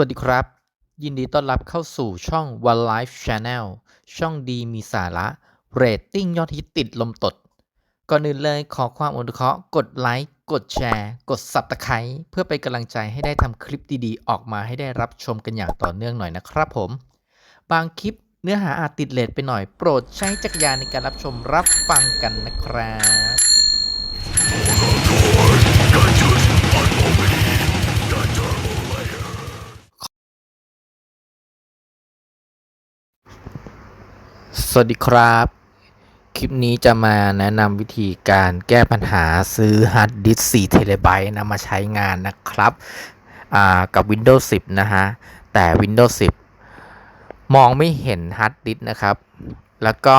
วัสดีครับ ยินดีต้อนรับเข้าสู่ช่อง One Life Channel ช่องดีมีสาระเรตติ้งยอดฮิตติดลมตด ก่อนอื่นเลยขอความอนุเคราะห์กดไลค์กดแชร์ กด Subscribe เพื่อเป็นกำลังใจให้ได้ทำคลิปดีๆ ออกมาให้ได้รับชมกันอย่างต่อเนื่องหน่อยนะครับผม บางคลิปเนื้อหาอาจติดเลทไปหน่อยโปรดใช้จักรยานในการรับชมรับฟังกันนะครับ สวัสดีครับ คลิปนี้จะมาแนะนำวิธีการแก้ปัญหาซื้อฮาร์ดดิสก์4เทเลไบต์นะมาใช้งานนะครับกับ Windows 10 นะฮะ แต่ Windows 10 มองไม่เห็นฮาร์ดดิสก์นะครับ แล้วก็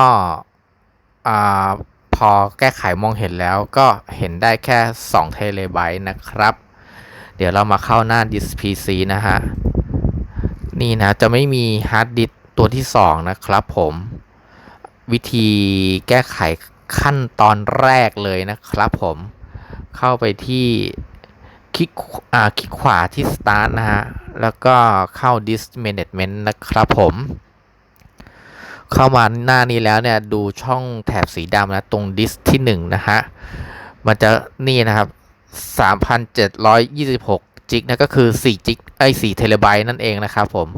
พอแก้ไขมองเห็นแล้วก็เห็นได้แค่2เทเลไบต์นะครับ เดี๋ยวเรามาเข้าหน้าดิส PC นะฮะ นี่นะจะไม่มีฮาร์ดดิสก์ตัวที่ 2 นะครับผม วิธีแก้ไขขั้นตอนแรกเลยนะครับผมเข้าไปที่คลิกอ่าคลิกขวาที่ Start นะฮะ แล้วก็เข้า Disk Management นะครับผม เข้ามาหน้านี้แล้วเนี่ย ดูช่องแถบสีดำนะ ตรงดิสที่1นะฮะ มันจะนี่นะครับ 3,726จิกนะก็คือ4จิกไอ้4เทเลไบต์นั่นเองนะครับผม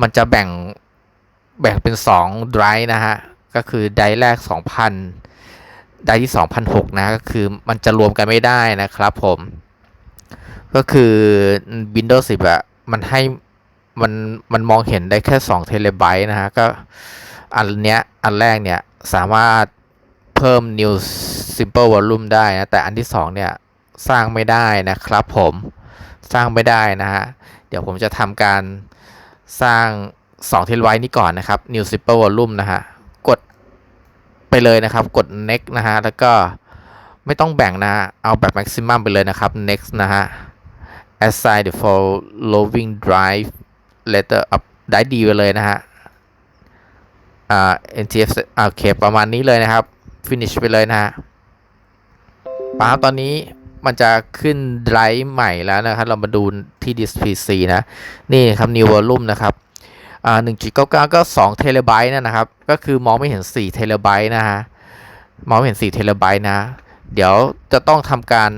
มันจะแบ่งแบ่งเป็น2ไดรฟ์นะฮะ ก็คือไดแรก 2,000 ไดที่ 2,006 นะก็คือมันจะรวมกันไม่ได้นะครับผม ก็คือ Windows 10อะมันให้มันมันมองเห็นได้แค่2เทเลไบต์นะฮะก็อันเนี้ยอันแรกเนี่ยสามารถเพิ่ม new simple volume ได้นะ แต่อันที่ 2 เนี่ย สร้างไม่ได้นะครับผมสร้างไม่ได้นะฮะ เดี๋ยวผมจะทำการสร้าง2เทเลไบต์นี้ก่อนนะครับ new simple volume นะฮะ ไปเลยนะครับ กด next นะฮะ แล้วก็ไม่ต้องแบ่งนะฮะเอาแบบ maximum ไปเลยนะครับ next นะฮะ assign the following drive letter up ได้ดีไปเลยนะฮะ อ่า ntf โอเค ประมาณนี้เลยนะครับ finish ไปเลยนะฮะป้าบตอนนี้มันจะขึ้นไดรฟ์ใหม่แล้วนะครับ เรามาดูที่ disk PC นะ นี่ครับ new volume นะครับ อ่า1 g 99ก็2เทเลไบต์นะครับ ก็คือมองไม่เห็น4เทเลไบต์นะฮะ มองไม่เห็น4เทเลไบต์นะ เดี๋ยวจะต้องทำการ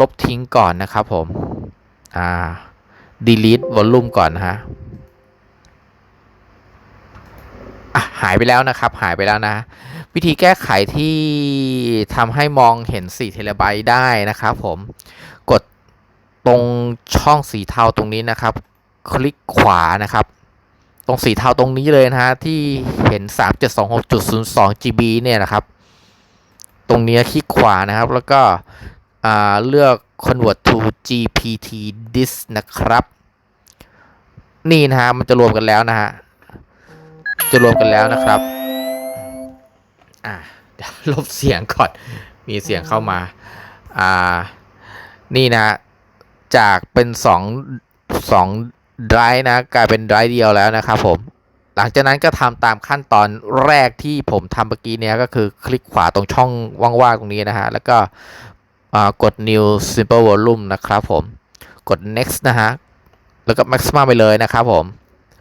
ลบทิ้งก่อนนะครับผม อ่า delete volume ก่อนนะฮะะหายไปแล้วนะครับ หายไปแล้วนะ วิธีแก้ไขที่ทำให้มองเห็น4เทเลไบต์ได้นะครับผมกดตรงช่องสีเทาตรงนี้นะครับ คลิกขวานะครับ ตรงสีเทาตรงนี้เลยนะฮะที่เห็น 3726.02 GB เนี่ยนะครับ ตรงนี้คลิกขวานะครับ แล้วก็เลือก convert to GPT disk นะครับ นี่นะฮะมันจะรวมกันแล้วนะฮะจะรวมกันแล้วนะครับอ่าเดี๋ยวลบเสียงก่อนมีเสียงเข้ามาอ่านี่นะจากเป็นสองสอง ไดร์นะกลายเป็นไดร์เดียวแล้วนะครับผมหลังจากนั้นก็ทำตามขั้นตอนแรกที่ผมทำเมื่อกี้เนี้ยก็คือคลิกขวาตรงช่องว่างๆตรงนี้นะฮะแล้วก็กด new simple volume นะครับผมกด next นะฮะแล้วก็ maximum ไปเลยนะครับผม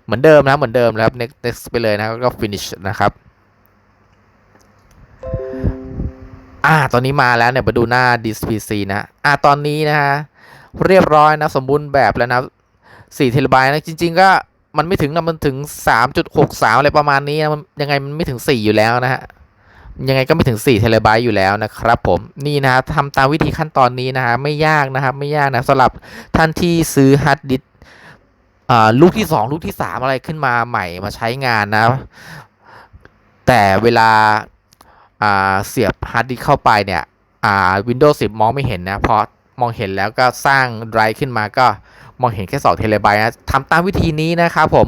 เหมือนเดิมนะเหมือนเดิมนะครับ next next ไปเลยนะแล้วก็ finish นะครับอ่าตอนนี้มาแล้วเนี่ยมาดูหน้า dispc นะอ่าตอนนี้นะฮะเรียบร้อยนะสมบูรณ์แบบแล้วนะ 4เทราไบต์นะจริง ๆ ก็มันไม่ถึงนะมันถึง 3.63 อะไรประมาณนี้นะมันยังไงมันไม่ถึง 4 อยู่แล้วนะฮะยังไงก็ไม่ถึง4เทราไบต์อยู่แล้วนะครับผมนี่นะฮะทำตามวิธีขั้นตอนนี้นะฮะไม่ยากนะครับไม่ยากนะสำหรับท่านที่ซื้อฮาร์ดดิสก์อ่าลูกที่ 2 ลูกที่ 3 อะไรขึ้นมาใหม่มาใช้งานนะ แต่เวลาอ่าเสียบฮาร์ดดิสก์เข้าไปเนี่ยอ่า Windows 10 มองไม่เห็นนะเพราะมองเห็นแล้วก็สร้างไดรฟ์ขึ้นมาก็ มองเห็นแค่2เทเลไบต์นะทำตามวิธีนี้นะครับผม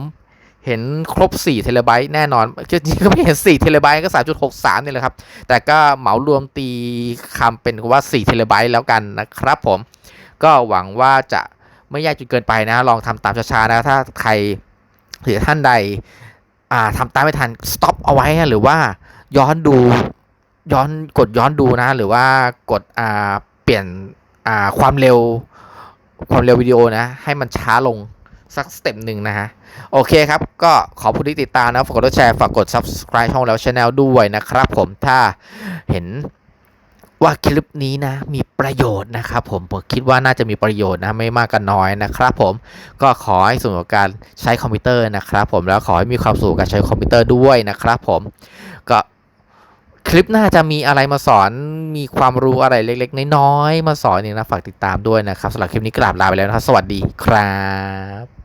เห็นครบ4เทเลไบต์แน่นอนจริงๆก็ไม่เห็น4เทเลไบต์ก็3.63นี่แหละครับ แต่ก็เหมารวมตีคำเป็นว่า4เทเลไบต์แล้วกันนะครับผมก็หวังว่าจะไม่ยากจนเกินไปนะ ลองทำตามช้าๆนะ ถ้าใครหรือท่านใดอ่าทำตามไม่ทันสต็อปเอาไว้นะหรือว่าย้อนดูย้อนกดย้อนดูนะ หรือว่ากดอ่าเปลี่ยนอ่าความเร็ว ความเร็ววิดีโอนะ ให้มันช้าลงสักสเต็ปหนึ่งนะฮะ โอเคครับ ก็ขอบคุณที่ติดตามนะ ฝากกดแชร์ ฝากกด subscribe ช่องแล้วช anel ด้วยนะครับผมถ้าเห็นว่าคลิปนี้นะ มีประโยชน์นะครับผมผมคิดว่าน่าจะมีประโยชน์นะไม่มากก็น้อยนะครับผมก็ขอให้สนุกกับการใช้คอมพิวเตอร์นะครับผมแล้วขอให้มีความสุขกับการใช้คอมพิวเตอร์ด้วยนะครับผมก็ คลิปหน้าจะมีอะไรมาสอนมีความรู้อะไรเล็กๆ น้อยๆมาสอนเนี่ยนะฝากติดตามด้วยนะครับสำหรับคลิปนี้กราบลาไปแล้วนะครับ สวัสดีครับ